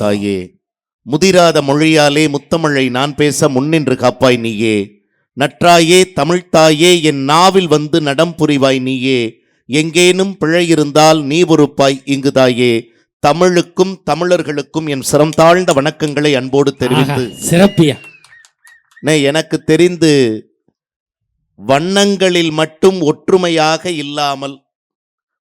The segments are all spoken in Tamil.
தாயே முதிராத மொழியாலே முத்தமிழை நான் பேச முன்னின்று காப்பாய் நீயே. நற்றாயே தமிழ்த்தாயே என் நாவில் வந்து நடம் புரிவாய் நீயே. எங்கேனும் பிழை இருந்தால் நீ பொறுப்பாய் இங்கு தாயே. தமிழுக்கும் தமிழர்களுக்கும் என் சிரம் தாழ்ந்த வணக்கங்களை அன்போடு தெரிவித்து. சிறப்பியா? நே, எனக்கு தெரிந்து வண்ணங்களில் மட்டும் ஒற்றுமையாக இல்லாமல்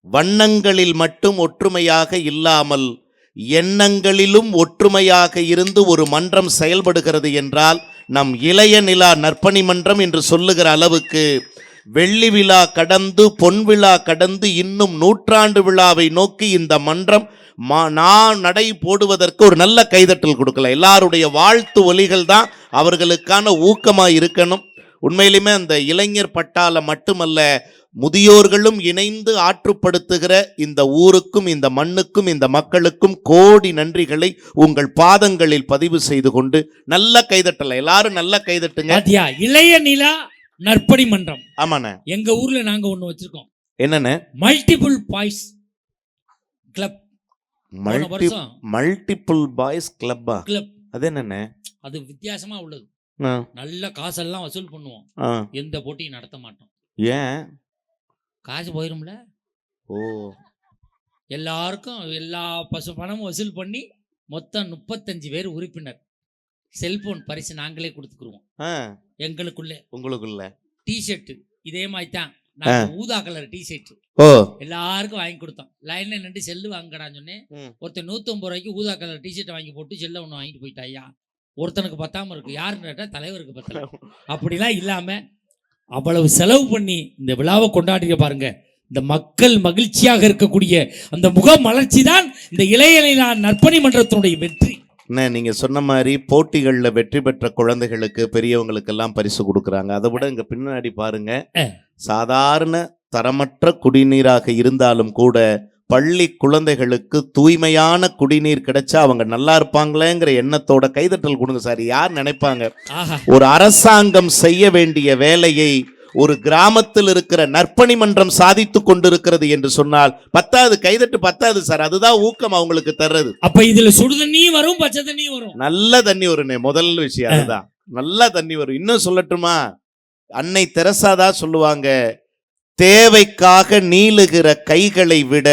வண்ணங்களில் மட்டும் ஒற்றுமையாக இல்லாமல் எண்ணங்களிலும் ஒற்றுமையாக இருந்து ஒரு மன்றம் செயல்படுகிறது என்றால் நம் இளைய நிலா நற்பணி மன்றம் என்று சொல்லுகிற அளவுக்கு வெள்ளி விழா கடந்து பொன் விழா கடந்து இன்னும் நூற்றாண்டு விழாவை நோக்கி இந்த மன்றம் மா- நான் நடை போடுவதற்கு ஒரு நல்ல கைதட்டல் கொடுக்கல. எல்லாருடைய வாழ்த்து ஒலிகள் தான் அவர்களுக்கான ஊக்கமாக இருக்கணும். உண்மையிலுமே அந்த இளைஞர் பட்டால மட்டுமல்ல முதியோர்களும் இணைந்து ஆற்றுப்படுத்துகிற இந்த ஊருக்கும் இந்த மண்ணுக்கும் இந்த மக்களுக்கும் கோடி நன்றிகளை உங்கள் பாதங்களில் பதிவு செய்து கொண்டு நல்ல கைதட்டல. எல்லாரும் நல்ல கைதட்டுங்க. இளைய நிலா நற்பணி மன்றம். ஆமாண்ணே. எங்க ஊர்ல நாங்க ஒண்ணு வச்சிருக்கோம். என்னண்ணே? Multiple boys club multi multiple boys கிளப்பா club அது என்னண்ணே? அது வித்தியாசமா உள்ளது. நல்ல காசெல்லாம் வசூல் பண்ணுவோம். எந்த போட்டியும் நடத்த மாட்டோம். ஏன்? காசு போயிரும்ல. ஓ. எல்லாருக்கும் எல்லா பசு பணமும் வசூல் பண்ணி மொத்தம் முப்பத்தஞ்சு பேர் உறுப்பினர். செல்போன் பரிசு நாங்களே கொடுத்துக்குருவோம். எங்களுக்குள்ளே. உங்களுக்குள்ள. டிஷர்ட் இதே மாதிரி தான். நாங்க ஊதா கலர் டிஷர்ட் எல்லாருக்கும் வாங்கி கொடுத்தோம். லைன்ல நின்று செல்லு வாங்கடான்னு சொன்னேன். ம். ஒருத்தன் நூத்தம்பது ரூபாய்க்கு ஊதா கலர் டிஷர்ட் வாங்கி போட்டு செல்ல ஒன்று வாங்கிட்டு போயிட்டாயா ஒருத்தனுக்கு பத்தாம இருக்கு. யாருன்னு கேட்டா தலைவருக்கு பத்தல. அப்படிலாம் இல்லாம அவ்வளவு செலவு பண்ணி இந்த விழாவை கொண்டாடிக்க பாருங்க. இந்த மக்கள் மகிழ்ச்சியாக இருக்கக்கூடிய அந்த முக மலர்ச்சி தான் இந்த இளைய நற்பணி மன்றத்தினுடைய வெற்றி. அண்ணே நீங்க சொன்ன மாதிரி போட்டிகள்ல வெற்றி பெற்ற குழந்தைகளுக்கு பெரியவங்களுக்கெல்லாம் பரிசு கொடுக்குறாங்க. அதை விட இங்க பின்னாடி பாருங்க. சாதாரண தரமற்ற குடிநீராக இருந்தாலும் கூட பள்ளி குழந்தைகளுக்கு தூய்மையான குடிநீர் கிடைச்சா அவங்க நல்லா இருப்பாங்களேங்கிற எண்ணத்தோட கைதட்டல் கொடுங்க சார். யார் நினைப்பாங்க? ஒரு அரசாங்கம் செய்ய வேண்டிய வேலையை ஒரு கிராமத்தில் இருக்கிற நற்பணி மன்றம் சாதித்து கொண்டிருக்கிறது என்று சொன்னால் பத்தாவது கைதட்டு பத்தாவது சார். அதுதான் ஊக்கம் அவங்களுக்கு தர்றது. அப்ப இதுல சுடு தண்ணியும் வரும் பச்சை தண்ணியும் வரும். நல்ல தண்ணி வருண்ணே முதல் விஷயம் அதுதான். நல்ல தண்ணி வரும். இன்னும் சொல்லட்டுமா? அன்னை தெரசாதா சொல்லுவாங்க. தேவைக்காக நீளுகிற கைகளை விட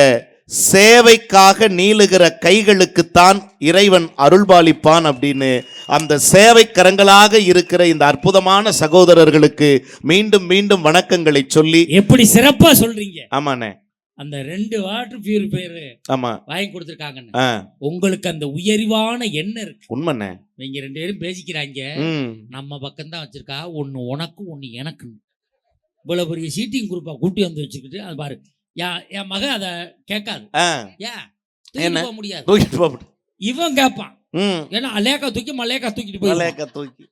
சேவைக்காக நீளுகிற கைகளுக்குத்தான் இறைவன் அருள்பாலிப்பான் அப்படின்னு அந்த சேவை கரங்களாக இருக்கிற இந்த அற்புதமான சகோதரர்களுக்கு மீண்டும் மீண்டும் வணக்கங்களை சொல்லி எப்படி சிறப்பா சொல்றீங்க? ஆமாண்ணே. அந்த ரெண்டு வாட்டர் பியூரிஃபையர் ஆமா. வாங்கி கொடுத்துருக்காங்கன்னு ஆ. உங்களுக்கு அந்த உயர்வான எண்ணம் இருக்கு. உண்மைண்ணே. நீங்க ரெண்டு பேரும் பேசிக்கிறாங்க. நம்ம பக்கம் தான் வச்சிருக்கா. ஒன்னு உனக்கு ஒன்னு எனக்கு இவ்வளவு பெரிய சீட்டிங் குரூப்பா கூட்டி வந்து வச்சுக்கிட்டு அது பாரு. யா- என் மகன் அதை கேட்காது. ஏன்? தூக்கிட்டு? போக முடியாது. தூக்கிட்டு போட்டு இவன் கேட்பான். ஏன்னா அலேக்கா தூக்கி மல்லேக்கா தூக்கிட்டு போய் மலையக்க தூக்கி.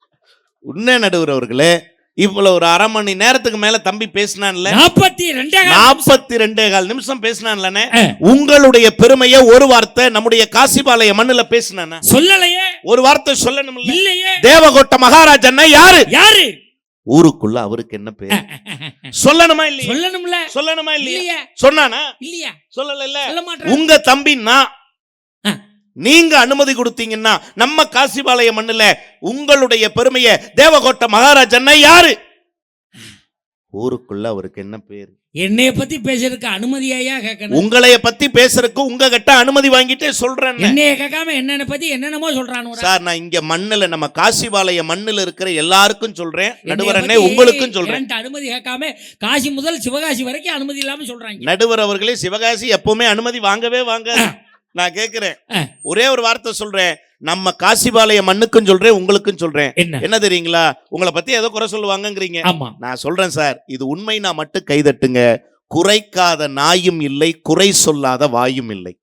உன்ன நடுவர் அவர்களே இவ்வளவு ஒரு அரை மணி நேரத்துக்கு மேல தம்பி பேசினான்ல. நாற்பத்தி ரெண்டே நாற்பத்தி ரெண்டே கால் நிமிஷம் பேசினான்லனே. உங்களுடைய பெருமையை ஒரு வார்த்தை நம்முடைய காசிபாளைய மண்ணுல பேசினானே? சொல்லலையே. ஒரு வார்த்தை சொல்லணும் இல்லையே. தேவகோட்ட மகாராஜன்னா யாரு? யாரு? ஊருக்குள்ள அவருக்கு என்ன பேர்? சொல்லணுமா இல்லையா? சொல்லணும்ல. சொல்லணுமா இல்லையா? சொன்னானா? இல்லையா. சொல்லல இல்ல உங்க தம்பி நான். நீங்க அனுமதி கொடுத்தீங்கன்னா நம்ம காசிபாளைய மண்ணுல உங்களுடைய பெருமையை தேவகோட்ட மகாராஜன்னா யாரு? ஊருக்குள்ள அவருக்கு என்ன பேரு? என்னைய பத்தி பேசுறதுக்கு அனுமதியா கேட்கணும் உங்களைய பத்தி பேசுறதுக்கு உங்க கிட்ட அனுமதி வாங்கிட்டே சொல்றேன் என்னைய கேட்காம என்னென்ன பத்தி என்னென்னமோ சொல்றானு சார் நான் இங்க மண்ணுல நம்ம காசிபாளைய மண்ணுல இருக்கிற எல்லாருக்கும் சொல்றேன். நடுவர் அண்ணே உங்களுக்கும் சொல்றேன். அனுமதி கேட்காம காசி முதல் சிவகாசி வரைக்கும் அனுமதி இல்லாம சொல்றாங்க. நடுவர் அவர்களே சிவகாசி எப்பவுமே அனுமதி வாங்கவே வாங்க. நான் கேக்குறேன் ஆ. ஒரே ஒரு வார்த்தை சொல்றேன். நம்ம காசிபாளைய மண்ணுக்கும் சொல்றேன் உங்களுக்கும் சொல்றேன். என்ன? தெரியுங்களா? உங்களை பத்தி ஏதோ குறை சொல்லுவாங்கங்கிறீங்க. ஆமா. நான் சொல்றேன் சார் இது உண்மை நான் மட்டும் கைதட்டுங்க. குறைக்காத நாயும் இல்லை குறை சொல்லாத வாயும் இல்லை.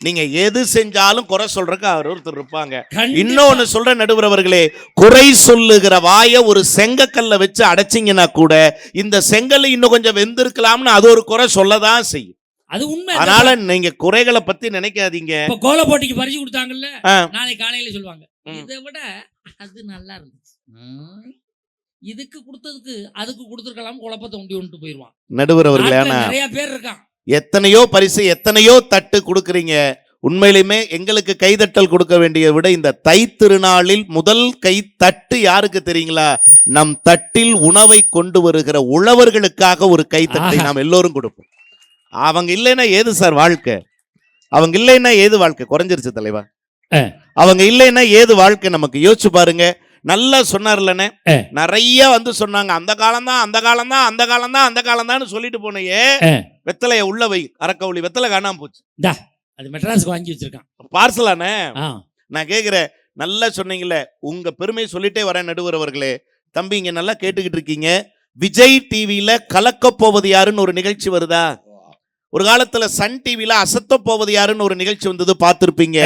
நீங்க எது செஞ்சாலும் குறை சொல்றதுக்கு அவர் ஒருத்தர் இருப்பாங்க. இன்னொன்னு சொல்ற நடுவர் அவர்களே குறை சொல்லுகிற வாயை ஒரு செங்கக்கல்ல வச்சு அடைச்சிங்கன்னா கூட இந்த செங்கல் இன்னும் கொஞ்சம் வெந்திருக்கலாம்னு அது ஒரு குறை சொல்லதான் செய்யும். அது உண்மை அதனால நீங்க குறைகளை பத்தி நினைக்காதீங்க. இப்ப கோல போட்டிக்கு பரிசு கொடுத்தாங்கல்ல. நாளைக்கு காலையில சொல்லுவாங்க. இதை விட அது நல்லா இருந்துச்சு. இதுக்கு கொடுத்ததுக்கு அதுக்கு கொடுத்துருக்கலாம் குழப்பத்தை உண்டி கொண்டு போயிருவான். நடுவர் அவர்களே நிறைய பேர் இருக்கான். எத்தனையோ பரிசு எத்தனையோ தட்டு கொடுக்குறீங்க. உண்மையிலுமே எங்களுக்கு கைதட்டல் கொடுக்க வேண்டிய விட இந்த தை திருநாளில் முதல் கை தட்டு யாருக்கு தெரியுங்களா? நம் தட்டில் உணவை கொண்டு வருகிற உழவர்களுக்காக ஒரு கைத்தட்டை. நாம் எல்லோரும் கொடுப்போம். அவங்க இல்லைன்னா ஏது சார் வாழ்க்கை? அவங்க இல்லைன்னா ஏது வாழ்க்கை? குறைஞ்சிருச்சு தலைவா. அவங்க இல்லைன்னா ஏது வாழ்க்கை? நமக்கு யோசிச்சு பாருங்க. நல்லா சொன்னார்லண்ணே. நிறைய வந்து சொன்னாங்க. அந்த காலம்தான் அந்த காலம்தான் அந்த காலம்தான் அந்த காலம்தான்னு சொல்லிட்டு போனையே. வெத்தலைய உள்ள வை அறக்கவுளி வெத்தலை காணாம போச்சு. அது மெட்ராஸுக்கு வாங்கி வச்சிருக்கான். பார்சலானே நான் கேட்குறேன் நல்லா சொன்னீங்களே உங்க பெருமை சொல்லிட்டே வரேன் நடுவர் அவர்களே. தம்பி இங்க நல்லா கேட்டுக்கிட்டு இருக்கீங்க. விஜய் டிவியில கலக்க போவது யாருன்னு ஒரு நிகழ்ச்சி வருதா? ஒரு காலத்துல சன் டிவில அசத்த போவது யாருன்னு ஒரு நிகழ்ச்சி வந்தது பார்த்திருப்பீங்க.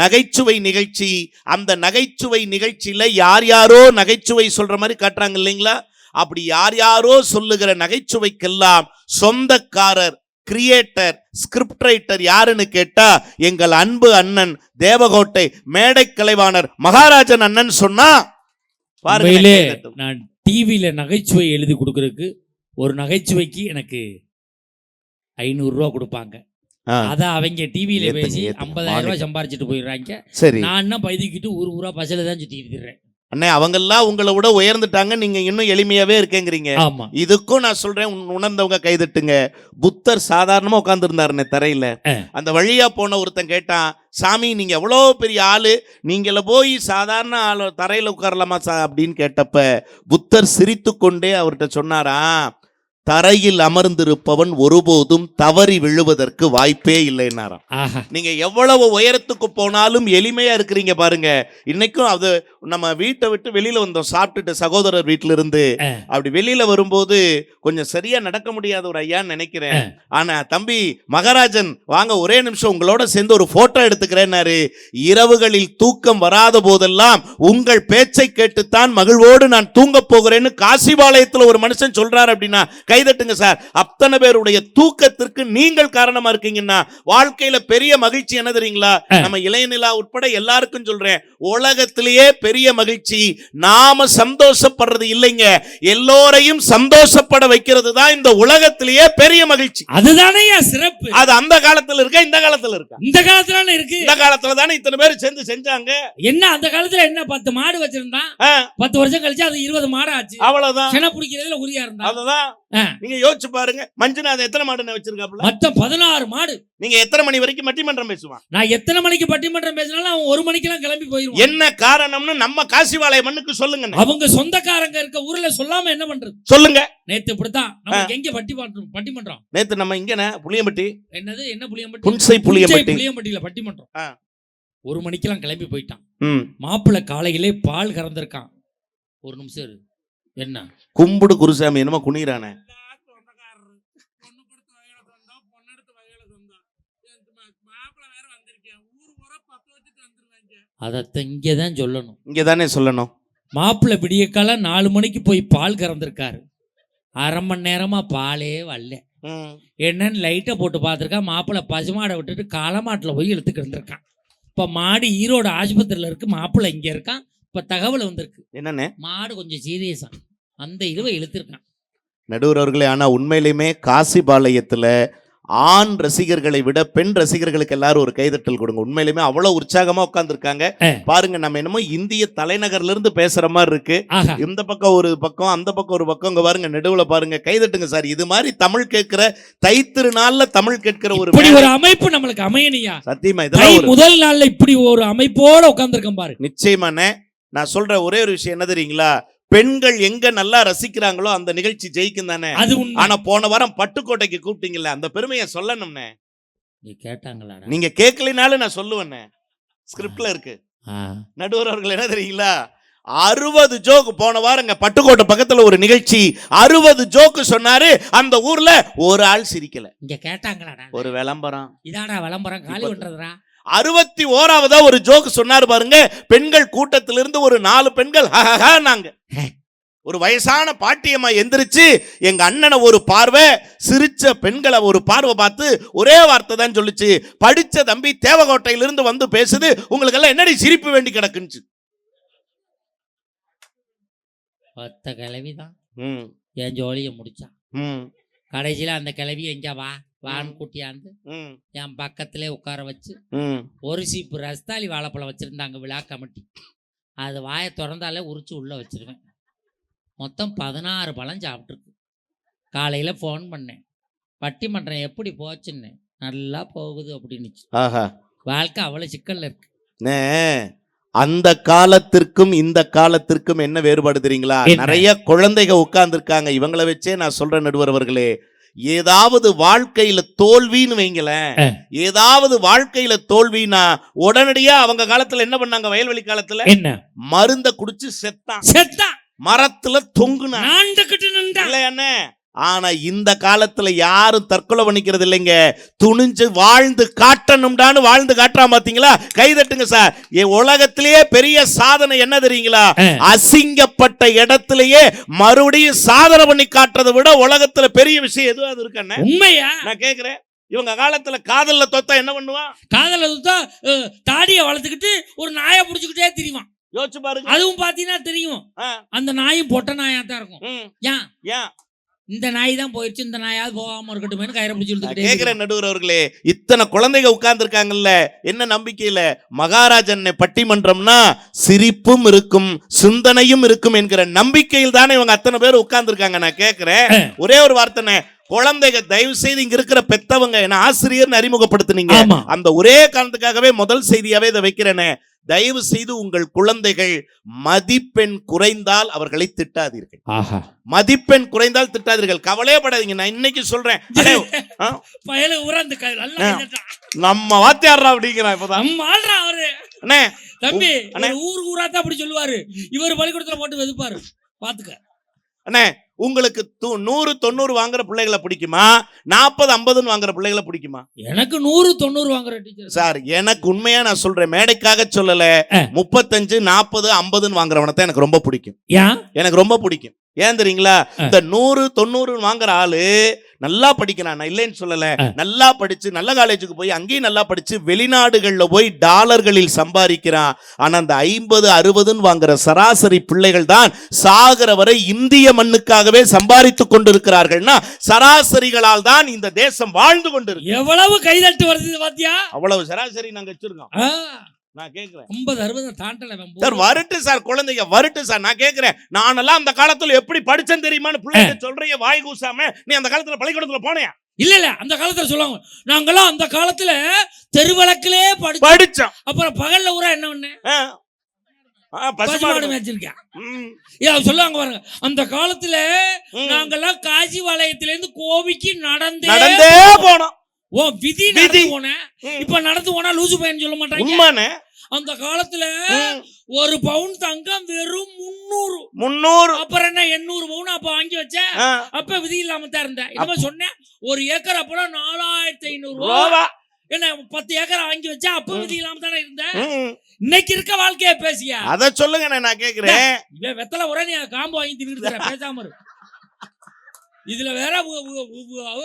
நகைச்சுவை நிகழ்ச்சி. அந்த நகைச்சுவை நிகழ்ச்சியில யார் யாரோ நகைச்சுவை சொல்ற மாதிரி காட்டுறாங்க இல்லைங்களா? அப்படி யார் யாரோ சொல்லுகிற நகைச்சுவைக்கெல்லாம் சொந்தக்காரர் கிரியேட்டர் ஸ்கிரிப்ட் ரைட்டர் யாருன்னு கேட்டா எங்கள் அன்பு அண்ணன் தேவகோட்டை மேடை கலைவாணர் மகாராஜன் அண்ணன் சொன்னா. நான் டிவியில நகைச்சுவை எழுதி கொடுக்கறதுக்கு ஒரு நகைச்சுவைக்கு எனக்கு ஐநூறு ரூபா கொடுப்பாங்க. ஆ, அத அவங்க டிவியில பேசி. ஐம்பதாயிரம் ரூபாய். சம்பாரிச்சிட்டு போயிடுறாங்க. சரி. நான் என்ன பைதிக்கிட்டு ஊர் ஊரா பஸ்ல தான் சுத்திட்டு இருக்கிறேன். அண்ணே அவங்கெல்லாம் உங்களை விட உயர்ந்துட்டாங்க. நீங்க இன்னும் எளிமையாவே இருக்கேங்கிறீங்க. ஆமா. இதுக்கும் நான் சொல்றேன் உண்- உணர்ந்தவங்க கைதட்டுங்க. புத்தர் சாதாரணமா உட்கார்ந்துருந்தாருண்ணே தரையில. அந்த வழியா போன ஒருத்தன் கேட்டான் சாமி நீங்க எவ்வளோ பெரிய ஆளு. நீங்கள போய் சாதாரண ஆளு தரையில உட்காரலாமா சா? அப்படின்னு கேட்டப்ப புத்தர் சிரித்து கொண்டே அவர்கிட்ட சொன்னாரா தரையில் அமர்ந்திருப்பவன் ஒருபோதும் தவறி விழுவதற்கு வாய்ப்பே இல்லைன்னாராம். நீங்க எவ்வளவு உயரத்துக்கு போனாலும் எளிமையா இருக்கிறீங்க பாருங்க. இன்னைக்கும் அது நம்ம வீட்டை விட்டு வெளியில வந்தோம். சாப்பிட்டுட்டு சகோதரர் வீட்டுல இருந்து. அப்படி வெளியில வரும்போது கொஞ்சம் சரியா நடக்க முடியாத ஒரு ஐயான்னு நினைக்கிறேன். ஆனா தம்பி மகாராஜன் வாங்க ஒரே நிமிஷம் உங்களோட சேர்ந்து ஒரு போட்டோ எடுத்துக்கிறேன்னாரு. இரவுகளில் தூக்கம் வராத போதெல்லாம் உங்கள் பேச்சை கேட்டுத்தான் மகிழ்வோடு நான் தூங்கப் போகிறேன்னு காசிபாளையத்துல ஒரு மனுஷன் சொல்றாரு அப்படின்னா கைதட்டுங்க சார். அத்தனை பேருடைய தூக்கத்திற்கு நீங்கள் காரணமா இருக்கீங்கன்னா வாழ்க்கையில பெரிய மகிழ்ச்சி என்ன தெரியுங்களா. நம்ம இளையநிலா உட்பட எல்லாருக்கும் சொல்றேன். உலகத்திலேயே பெரிய மகிழ்ச்சி. நாம சந்தோஷப்படுறது இல்லைங்க. எல்லோரையும் சந்தோஷப்பட வைக்கிறது தான் இந்த உலகத்திலேயே பெரிய மகிழ்ச்சி. அதுதானே சிறப்பு. அது அந்த காலத்துல இருக்கா இந்த காலத்துல இருக்கா? இந்த காலத்துல இருக்கு. இந்த காலத்துல தானே இத்தனை பேர் சேர்ந்து செஞ்சாங்க? என்ன அந்த காலத்துல என்ன பத்து மாடு வச்சிருந்தான்? பத்து வருஷம் கழிச்சு அது இருபது மாடு ஆச்சு. அவ்வளவுதான். பிடிக்கிறதுல உரியா இருந்தான். அதுதான். நீங்க யோசிச்சு பாருங்க. மஞ்சுநாதன் எத்தனை மாடு வச்சிருக்காப்புல? மொத்தம் பதினாறு மாடு. நீங்க எத்தனை மணி வரைக்கும் மட்டிமன்றம் பேசுவான்? நான் எத்தனை மணிக்கு பட்டிமன்றம் பேசினாலும் அவன் ஒரு மணிக்கெல்லாம் கிளம்பி போயிருவான். என்ன காரணம்னு நம்ம காசிவாளைய மண்ணுக்கு சொல்லுங்க அவங்க சொந்தக்காரங்க இருக்க ஊர்ல சொல்லாம என்ன பண்றது? சொல்லுங்க. நேத்து இப்படித்தான். நமக்கு எங்க பட்டி பண்றோம் பட்டிமன்றம்? நேத்து நம்ம இங்கன புளியம்பட்டி. என்னது? என்ன புளியம்பட்டி? புன்சை புளியம்பட்டி. புளியம்பட்டியில பட்டிமன்றம். ஒரு மணிக்கெல்லாம் கிளம்பி போயிட்டான். மாப்பிள்ளை காலையிலே பால் கறந்திருக்கான். ஒரு நிமிஷம் இரு. என்ன? கும்பிடு குருசாமி என்னமோ குனிறானே அதை இங்கதான் சொல்லணும். இங்க தானே சொல்லணும். மாப்பிள்ளை விடியக்கால நாலு மணிக்கு போய் பால் கறந்திருக்காரு. அரை மணி நேரமா பாலே வரல. என்னன்னு லைட்டை போட்டு பார்த்துருக்கான் மாப்பிள்ளை பசுமாடை விட்டுட்டு காலமாட்டில் போய் இழுத்துக்கிட்டு இருந்திருக்கான். இப்போ மாடு ஈரோடு ஆஸ்பத்திரியில் இருக்கு மாப்பிள்ளை இங்கே இருக்கான். இப்போ தகவல் வந்திருக்கு. என்னண்ணே மாடு கொஞ்சம் சீரியஸா அந்த இதுவை இழுத்துருக்கான். நடுவர் அவர்களே ஆனா உண்மையிலுமே காசிபாளையத்துல ஆண் ரசிகர்களை விட பெண் ரசிகர்களுக்கு எல்லாரும் ஒரு கைதட்டல் கொடுங்க. உண்மையிலுமே அவ்வளவு உற்சாகமா உட்கார்ந்துருக்காங்க. ஆ. பாருங்க நம்ம என்னமோ இந்திய தலைநகர்ல இருந்து பேசுற மாதிரி இருக்கு. இந்த பக்கம் ஒரு பக்கம் அந்த பக்கம் ஒரு பக்கம் இங்க பாருங்க நடுவுல பாருங்க கைதட்டுங்க சார். இது மாதிரி தமிழ் கேட்கிற தைத்திரு நாள்ல தமிழ் கேட்கிற ஒரு. ஒரு அமைப்பு நம்மளுக்கு அமையணியா? சத்தியமா இதெல்லாம் முதல் நாள்ல இப்படி ஒரு அமைப்போட உட்கார்ந்துருக்கேன் பாரு. நிச்சயமாண்ணே. நான் சொல்ற ஒரே ஒரு விஷயம் என்ன தெரியுங்களா? பெண்கள் எங்க நல்லா ரசிக்கிறாங்களோ அந்த நிகழ்ச்சி ஜெயிக்கும் தானே. அது ஆனா போன வாரம் பட்டுக்கோட்டைக்கு கூப்பிட்டீங்கல்ல அந்த பெருமையை சொல்லணும்னே. நீ கேட்டாங்களாடா. நீங்க கேட்கலினாலும் நான் சொல்லுவேண்ணே ஸ்கிரிப்ட்ல இருக்கு. நடுவர் அவர்கள் என்ன தெரியுங்களா? அறுபது ஜோக்கு போன வாரங்க பட்டுக்கோட்டை பக்கத்துல ஒரு நிகழ்ச்சி அறுபது ஜோக்கு சொன்னாரு அந்த ஊர்ல ஒரு ஆள் சிரிக்கல. இங்க கேட்டாங்களாடா. ஒரு விளம்பரம். இதாடா விளம்பரம் காலி பண்றதுடா. அறுபத்தி ஓராவதா ஒரு ஜோக்கு சொன்னாரு பாருங்க. பெண்கள் கூட்டத்திலிருந்து ஒரு நாலு பெண்கள் நாங்க ஒரு வயசான பாட்டியம்மா எந்திரிச்சு எங்க அண்ணனை ஒரு பார்வை சிரிச்ச பெண்களை ஒரு பார்வை பார்த்து ஒரே வார்த்தை தான் சொல்லுச்சு. படிச்ச தம்பி தேவகோட்டையிலிருந்து வந்து பேசுது. உங்களுக்கு எல்லாம் என்னடி சிரிப்பு வேண்டி கிடக்குன்னு ஒத்த கிளவி தான் ம், என் ஜோலியை முடிச்சான். ம். கடைசியில் அந்த கிளவி எங்க வா? வான் கூட்டியாந்து ம், என் பக்கத்திலே உட்கார வச்சு. ஒரு சீப்பு ரஸ்தாலி வாழைப்பழம் வச்சுருந்தாங்க விழா கமிட்டி. அது வாயை திறந்தாலே உரிச்சு உள்ளே வச்சிருவேன். மொத்தம் பதினாறு பழம் சாப்பிட்ருக்கு காலையில் ஃபோன் பண்ணேன். பட்டிமன்றம் எப்படி போச்சுன்னு? நல்லா போகுது அப்படின்னுச்சு. ஆஹா. வாழ்க்கை அவ்வளோ சிக்கல்ல இருக்கு. அந்த காலத்திற்கும் இந்த காலத்திற்கும் என்ன வேறுபாடு தெரியுங்களா? நிறைய குழந்தைங்க உட்கார்ந்துருக்காங்க. இவங்கள வச்சே நான் சொல்றேன் நடுவர் அவர்களே. ஏதாவது வாழ்க்கையில தோல்வின்னு வைங்களேன். ஏதாவது வாழ்க்கையில தோல்வினா உடனடியா அவங்க காலத்துல என்ன பண்ணாங்க? வயல்வெளி காலத்துல? என்ன? மருந்த குடிச்சு செத்தான். செத்தா மரத்துல தொங்குனா இல்ல அண்ணே? ஆனா இந்த காலத்துல யாரும் தற்கொலை பண்ணிக்கிறது இல்லைங்க. துணிஞ்சு வாழ்ந்து காட்டணும்டான்னு வாழ்ந்து காட்டுறான் பாத்தீங்களா? கை தட்டுங்க சார். என் உலகத்திலேயே பெரிய சாதனை என்ன தெரியுங்களா. அசிங்கப்பட்ட இடத்திலேயே மறுபடியும் சாதனை பண்ணி காட்டுறதை விட உலகத்துல பெரிய விஷயம் எதுவும் இருக்கு அண்ணே? உண்மையா? நான் கேக்குறேன். இவங்க காலத்துல காதல்ல தொத்தா என்ன பண்ணுவான்? காதல தான் தாடியை வளர்த்துக்கிட்டு ஒரு நாயை பிடிச்சிக்கிட்டே திரிவான். யோசிச்சு பாருங்க. அதுவும் பார்த்தீங்கன்னா தெரியும். அந்த நாயும் பொட்ட நாயா தான் இருக்கும் ஏன்? ஏன்? இந்த நாய் தான் போயிடுச்சு இந்த நாயாவது போகாம இருக்கட்டுமேனு கயிறை பிடிச்சி கேக்குறேன் நடுவர் அவர்களே இத்தனை குழந்தைங்க உட்கார்ந்துருக்காங்கல்ல என்ன நம்பிக்கையில? மகாராஜன் பட்டிமன்றம்னா சிரிப்பும் இருக்கும் சிந்தனையும் இருக்கும் என்கிற நம்பிக்கையில் தானே இவங்க அத்தனை பேர் உட்கார்ந்துருக்காங்க. நான் கேக்குறேன் ஒரே ஒரு வார்த்தைனே குழந்தைங்க தயவு செய்து இங்க இருக்கிற பெத்தவங்க என்ன ஆசிரியர்னு அறிமுகப்படுத்துனீங்க. அந்த ஒரே காரணத்துக்காகவே முதல் செய்தியாவே இதை வைக்கிறேனே. தயவு செய்து உங்கள் குழந்தைகள் மதிப்பெண் குறைந்தால் அவர்களை திட்டாதீர்கள். மதிப்பெண் குறைந்தால் திட்டாதீர்கள். கவலையே படாதீங்க. நான் இன்னைக்கு சொல்றேன். நம்ம வாத்தியாரா அப்படிங்கிறான் இப்பதான். அவரு. அண்ணே தம்பி ஊர் ஊரா தான் அப்படி சொல்லுவாரு. இவர் பள்ளிக்கூடத்துல போட்டு வெதுப்பாரு. பாத்துக்க. அண்ணே உங்களுக்கு நூறு தொண்ணூறு வாங்குற பிள்ளைகளை பிடிக்குமா? நாற்பது ஐம்பதுன்னு வாங்குற பிள்ளைகளை பிடிக்குமா? எனக்கு நூறு தொண்ணூறு வாங்குற டீச்சர் சார் எனக்கு உண்மையா நான் சொல்றேன். மேடைக்காக சொல்லல. முப்பத்தஞ்சு நாற்பது ஐம்பதுன்னு வாங்குறவனை தான் எனக்கு ரொம்ப பிடிக்கும். எனக்கு ரொம்ப பிடிக்கும். ஏன் தெரியுங்களா. இந்த நூறு தொண்ணூறு வாங்குற ஆளு நல்லா படிக்கிறான். நான் இல்லைன்னு சொல்லல. நல்லா படிச்சு நல்ல காலேஜுக்கு போய் அங்கேயும் நல்லா படிச்சு வெளிநாடுகள்ல போய் டாலர்களில் சம்பாதிக்கிறான். ஆனா அந்த ஐம்பது அறுபதுன்னு வாங்குற சராசரி பிள்ளைகள் தான் சாகிற வரை இந்திய மண்ணுக்காகவே சம்பாதித்துக் கொண்டிருக்கிறார்கள்னா சராசரிகளால் தான் இந்த தேசம் வாழ்ந்து கொண்டிருக்கு. எவ்வளவு கைதட்டு வருது பாத்தியா? அவ்வளவு சராசரி நாங்க வச்சிருக்கோம். நான் கேக்குறேன் ஐம்பது அறுபது தாண்டல அவன் சார் போடுவான். வரட்டு சார் குழந்தைங்க வரட்டு சார் நான் கேக்குறேன் நானெல்லாம் அந்த காலத்துல எப்படி படிச்சேன் தெரியுமான்னு பிள்ளைங்க சொல்றீங்க வாய் கூசாம. நீ அந்த காலத்துல பள்ளிக்கூடத்துல போனியா? இல்ல இல்ல அந்த காலத்துல சொல்லுவாங்க. நாங்கெல்லாம் அந்த காலத்துல தெருவிளக்கிலே படிச்சோம். படிச்சோம். அப்புறம் பகல்ல ஊரா என்ன பண்ண ஆ. ஆ, பசுமாடு மேய்ச்சிருக்கேன். சொல்லுவாங்க பாருங்க. அந்த காலத்துல. நாங்கெல்லாம் காசி வளையத்துல இருந்து கோபிக்கு நடந்தே நடந்தே போனோம். ஓ விதி விதி. இப்ப நடந்து போனா லூசு பையன் சொல்ல மாட்டாங்க. அந்த காலத்துல ஒரு பவுன் தங்கம் வெறும் முந்நூறு. முந்நூறு. அப்புறம் என்ன எண்ணூறு பவுன் அப்ப வாங்கி வச்சேன் ஆ, அப்ப விதி இல்லாம தான் இருந்தேன். இனிமே சொன்னேன் ஒரு ஏக்கர் அப்பலாம் நாலாயிரத்தி ஐநூறு ரூபா. என்ன பத்து ஏக்கர் வாங்கி வச்சேன் அப்ப விதி இல்லாம தானே இருந்தேன். இன்னைக்கு இருக்க வாழ்க்கைய பேசியா? அத சொல்லுங்க நான் கேக்குறேன். வெத்தலை நீ காம்பு வாங்கி தின்னுட்டு பேசாம இரு. இதுல வேற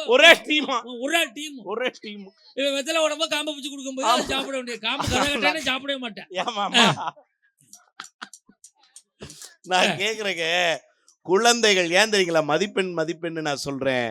ஒரே டீமா ஒரே டீம் ஒரே டீம் இவன் வெத்தலை உடம்ப காம்பை பிடிச்சு கொடுக்கும்போது ஆமா. சாப்பிட வேண்டிய காம்பு கரகட்டானே சாப்பிடவே மாட்டேன். நான் கேக்குறேங்க. குழந்தைகள் ஏன் தெரியுங்களா? மதிப்பெண் மதிப்பெண் நான் சொல்றேன்.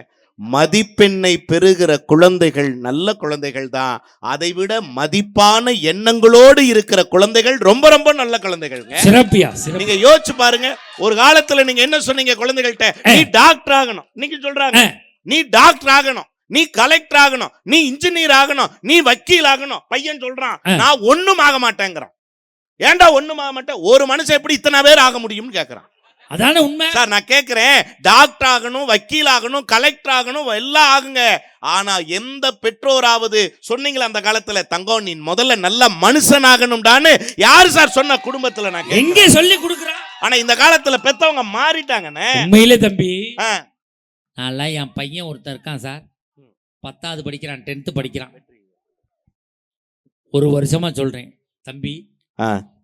மதிப்பெண்ணை பெறுகிற குழந்தைகள் நல்ல குழந்தைகள் தான். அதை விட மதிப்பான எண்ணங்களோடு இருக்கிற குழந்தைகள் ரொம்ப ரொம்ப நல்ல குழந்தைகள்ங்க. சிறப்பியா சிறப்பு. நீங்க யோசிச்சு பாருங்க. ஒரு காலத்துல நீங்க என்ன சொன்னீங்க குழந்தைகள்கிட்ட? நீ டாக்டர் ஆகணும். இன்னைக்கு சொல்றாங்க. நீ டாக்டர் ஆகணும். நீ கலெக்டர் ஆகணும். நீ இன்ஜினியர் ஆகணும். நீ வக்கீல் ஆகணும். பையன் சொல்றான். நான் ஒண்ணும் ஆக மாட்டேங்கிறான். ஏன்டா ஒண்ணும் ஆக மாட்டேன் ஒரு மனுஷன் எப்படி இத்தனை பேர் ஆக முடியும்னு கேக்குறான். அதானே உண்மை? சார் நான் கேக்குறேன். டாக்டர் ஆகணும் வக்கீல் ஆகணும் கலெக்டர் ஆகணும் எல்லாம் ஆகுங்க. ஆனா எந்த பெற்றோராவது சொன்னீங்களா அந்த காலத்துல தங்கம் நீ முதல்ல நல்ல மனுஷன் ஆகணும்டான்னு? யாரு சார் சொன்ன குடும்பத்துல நான். எங்க சொல்லி கொடுக்குறா? ஆனா இந்த காலத்துல பெத்தவங்க மாறிட்டாங்கண்ணே. உண்மையிலே தம்பி. நான்லாம் என் பையன் ஒருத்தன் இருக்கான் சார். பத்தாவது படிக்கிறான் டென்த்து படிக்கிறான். ஒரு வருஷமா சொல்றேன் தம்பி.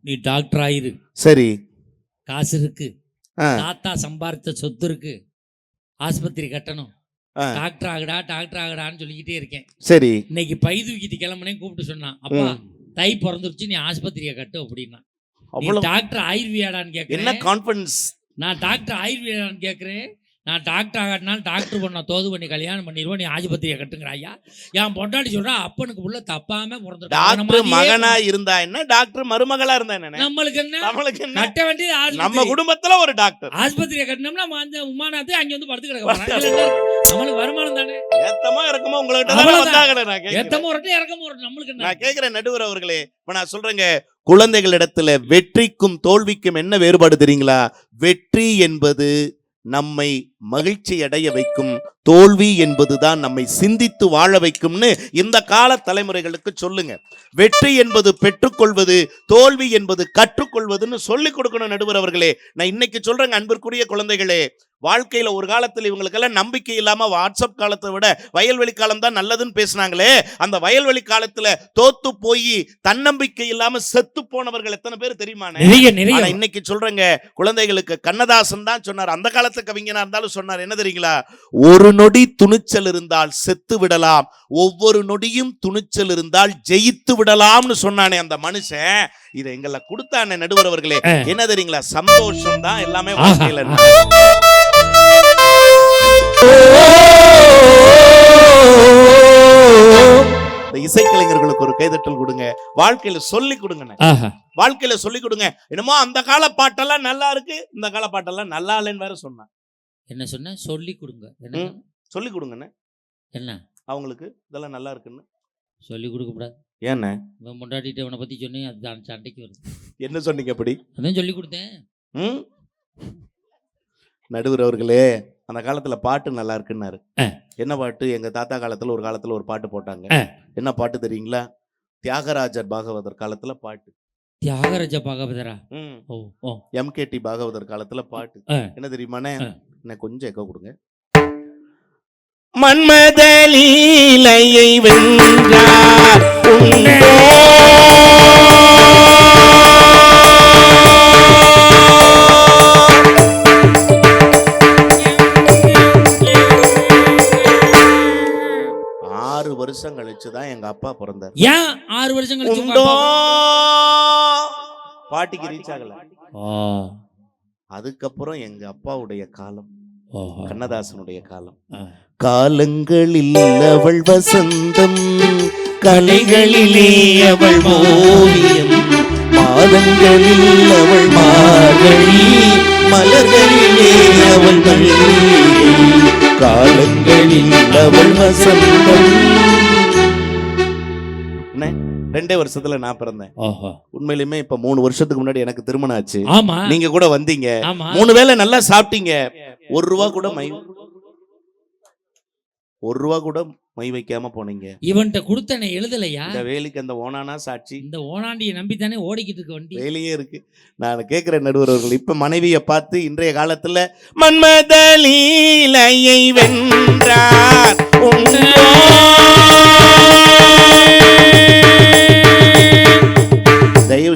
நீ டாக்டர் ஆயிரு. சரி. காசு இருக்கு. தாத்தா சம்பாரித்த சொத்து இருக்கு. ஆஸ்பத்திரி கட்டணும். டாக்டர் ஆகுடா டாக்டர் ஆகுடான்னு சொல்லிக்கிட்டே இருக்கேன். சரி. இன்னைக்கு பை தூக்கிட்டு கிளம்புனே கூப்பிட்டு சொன்னான். அப்பா. தை பிறந்துருச்சு நீ ஆஸ்பத்திரியை கட்டு அப்படின்னா. டாக்டர் ஆயுர்வியாடான்னு என்ன கேட்கிறேன் கான்பிடன்ஸ் நான் டாக்டர் ஆயுர்வேதான்னு கேட்குறேன் நான் டாக்டர் ஆகாட்டினாலும் டாக்டர் பண்ண தோது பண்ணி கல்யாணம் பண்ணிடுவோம் நீ ஆஜிபத்திரியை கட்டுங்கிற ஐயா. என் பொண்டாட்டி சொல்றா அப்பனுக்கு உள்ள தப்பாம டாக்டர் மகனா இருந்தா என்ன? டாக்டர் மருமகளா இருந்தா என்ன? நம்மளுக்கு என்ன? நம்மளுக்கு என்ன? கட்ட வேண்டியது நம்ம குடும்பத்துல ஒரு டாக்டர் ஆஸ்பத்திரியை கட்டினோம்னா நம்ம அந்த உமானாத்து அங்க வந்து படுத்து கிடக்க? நம்மளுக்கு வருமானம் தானே? ஏத்தமா நான் கேக்குறேன். ஏத்தமும் வரட்டும் இறக்கமும் வரட்டும் நம்மளுக்கு நான் கேக்குறேன் நடுவர் அவர்களே. இப்ப நான் சொல்றேங்க குழந்தைகளிடத்துல வெற்றிக்கும் தோல்விக்கும் என்ன வேறுபாடு தெரியுங்களா? வெற்றி என்பது நம்மை மகிழ்ச்சி அடைய வைக்கும் தோல்வி என்பதுதான் நம்மை சிந்தித்து வாழ வைக்கும்னு இந்த கால தலைமுறைகளுக்கு சொல்லுங்க. வெற்றி என்பது பெற்றுக்கொள்வது தோல்வி என்பது கற்றுக்கொள்வதுன்னு சொல்லிக் கொடுக்கணும் நடுவர் அவர்களே. நான் இன்னைக்கு சொல்றேங்க அன்பிற்குரிய குழந்தைகளே. வாழ்க்கையில ஒரு காலத்துல இவங்களுக்கெல்லாம் நம்பிக்கை இல்லாம வாட்ஸ்அப் காலத்தை விட வயல்வெளி காலம் தான் நல்லதுன்னு பேசினாங்களே அந்த வயல்வெளி காலத்துல தோத்து போய் தன்னம்பிக்கை இல்லாம செத்து போனவர்கள் எத்தனை பேர் ஆனா இன்னைக்கு சொல்றேங்க குழந்தைகளுக்கு கண்ணதாசன் தான் சொன்னார். அந்த காலத்து கவிஞனா இருந்தாலும் சொன்னார். என்ன தெரியுங்களா? ஒரு நொடி துணிச்சல் இருந்தால் செத்து விடலாம். ஒவ்வொரு நொடியும் துணிச்சல் இருந்தால் ஜெயித்து விடலாம்னு சொன்னானே அந்த மனுஷன். இதை எங்களை கொடுத்தானே நடுவர் அவர்களே. என்ன தெரியுங்களா? சந்தோஷம் தான் எல்லாமே வாழ்க்கையில இசைக்கலைஞர்களுக்கு ஒரு கைதட்டல் கொடுங்க. வாழ்க்கையில சொல்லி கொடுங்க. வாழ்க்கையில சொல்லி கொடுங்க. என்னமோ அந்த கால பாட்டெல்லாம் நல்லா இருக்கு இந்த கால பாட்டெல்லாம் நல்லா இல்லைன்னு வேற சொன்னான் என்ன சொன்ன சொல்லி கொடுங்க. சொல்லி கொடுங்கண்ணே. என்ன? அவங்களுக்கு இதெல்லாம் நல்லா இருக்குன்னு. சொல்லி கொடுக்க கூடாது. ஏண்ணே இவன் பொண்டாட்டிட்டு இவனை பத்தி சொன்னேன் அது தான் சண்டைக்கு வருது. என்ன சொன்னீங்க அப்படி? அதான் சொல்லி கொடுத்தேன். ம்? நடுவர் அவர்களே அந்த காலத்துல பாட்டு நல்லா இருக்குன்னாரு. என்ன பாட்டு? எங்க தாத்தா காலத்துல ஒரு காலத்துல ஒரு பாட்டு போட்டாங்க. என்ன பாட்டு தெரியுங்களா? தியாகராஜர் பாகவதர் காலத்துல பாட்டு. தியாகராஜ பாகவதரா? ஓ எம்கேடி பாகவதர் காலத்துல பாட்டு. என்ன தெரியுமாண்ணே? ஆ. என்ன கொஞ்சம் எக்கோ கொடுங்க. மன்மத லீலையை வென்றார் உண்டோ? ஆறு வருஷம் கழிச்சு தான் எங்க அப்பா பிறந்தார் ஏன் ஆறு வருஷம் கழிச்சு உங்க உண்டோ அப்பா- பாட்டிக்கு ரீச் ஆகல ஆ, அதுக்கப்புறம் எங்க அப்பாவுடைய காலம். கண்ணதாசனுடைய காலம் ஆ. காலங்களில் அவள் வசந்தம் கலைகளிலே அவள் ஓவியம் மாதங்களில் அவள் மார்கழி மலர்களிலே அவள் காலங்களில் அவள் வசந்தம். ரெண்டே வருஷத்துல நான் பிறந்தேன். உண்மையிலுமே இப்ப மூணு வருஷத்துக்கு முன்னாடி எனக்கு திருமணம் ஆச்சு. நீங்க கூட வந்தீங்க. மூணு வேளை நல்லா சாப்பிட்டீங்க. ஒரு ரூபா கூட மை ஒரு ரூபா கூட மை வைக்காம போனீங்க. இவன்கிட்ட கொடுத்தனே எழுதலையா? இந்த வேலைக்கு அந்த ஓனானா சாட்சி. இந்த ஓனாண்டியை நம்பி தானே ஓடிக்கிட்டு இருக்க வண்டி? வேலையே இருக்கு. நான் கேட்கிறேன் நடுவர்கள் இப்ப மனைவியை பார்த்து இன்றைய காலத்துல மன்மத லீலையை வென்றார்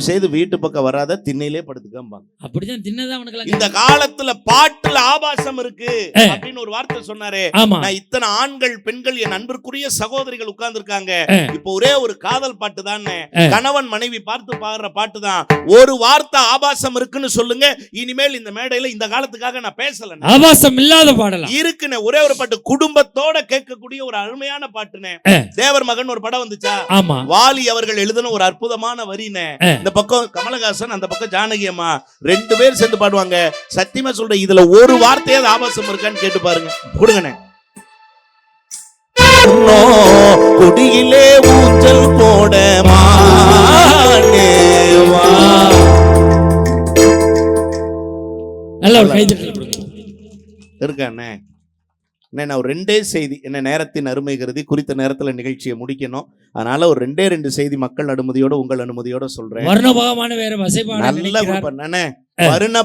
தயவு செய்து வீட்டு பக்கம் வராத திண்ணையிலே படுத்துக்கம்பாங்க. அப்படிதான் தின்னதான் அவனுக்கு இந்த காலத்துல பாட்டுல ஆபாசம் இருக்கு. அப்படின்னு ஒரு வார்த்தை சொன்னாரே. நான் இத்தனை ஆண்கள் பெண்கள் என் அன்பிற்குரிய சகோதரிகள் உட்கார்ந்து இருக்காங்க. இப்போ ஒரே ஒரு காதல் பாட்டு தானே. கணவன் மனைவி பார்த்து பாடுற பாட்டு தான். ஒரு வார்த்தை ஆபாசம் இருக்குன்னு சொல்லுங்க. இனிமேல் இந்த மேடையில இந்த காலத்துக்காக நான் பேசல ஆபாசம் இல்லாத பாடலாம். இருக்குன்னு ஒரே ஒரு பாட்டு. குடும்பத்தோட கேட்கக்கூடிய ஒரு அருமையான பாட்டுனே. தேவர் மகன் ஒரு படம் வந்துச்சா? ஆமா. வாலி அவர்கள் எழுதின ஒரு அற்புதமான வரினே ஏ. இந்த பக்கம் கமலஹாசன் அந்த பக்கம் ஜானகி அம்மா ரெண்டு பேர் சேர்ந்து பாடுவாங்க. சத்தியமா சொல்றேன் இதுல ஒரு வார்த்தையாவது ஆபாசம் இருக்கான்னு கேட்டு பாருங்க. கொடுங்கண்ணே. குடியிலே ஊஞ்சல் போட நல்ல ஒரு கைதட்டல் நான் ஒரு ரெண்டே செய்தி என்ன நேரத்தின் அருமை கருதி குறித்த நேரத்துல நிகழ்ச்சியை முடிக்கணும். அதனால ஒரு ரெண்டே ரெண்டு செய்தி மக்கள் அனுமதியோட உங்கள் அனுமதியோட சொல்றேன். நல்ல வருண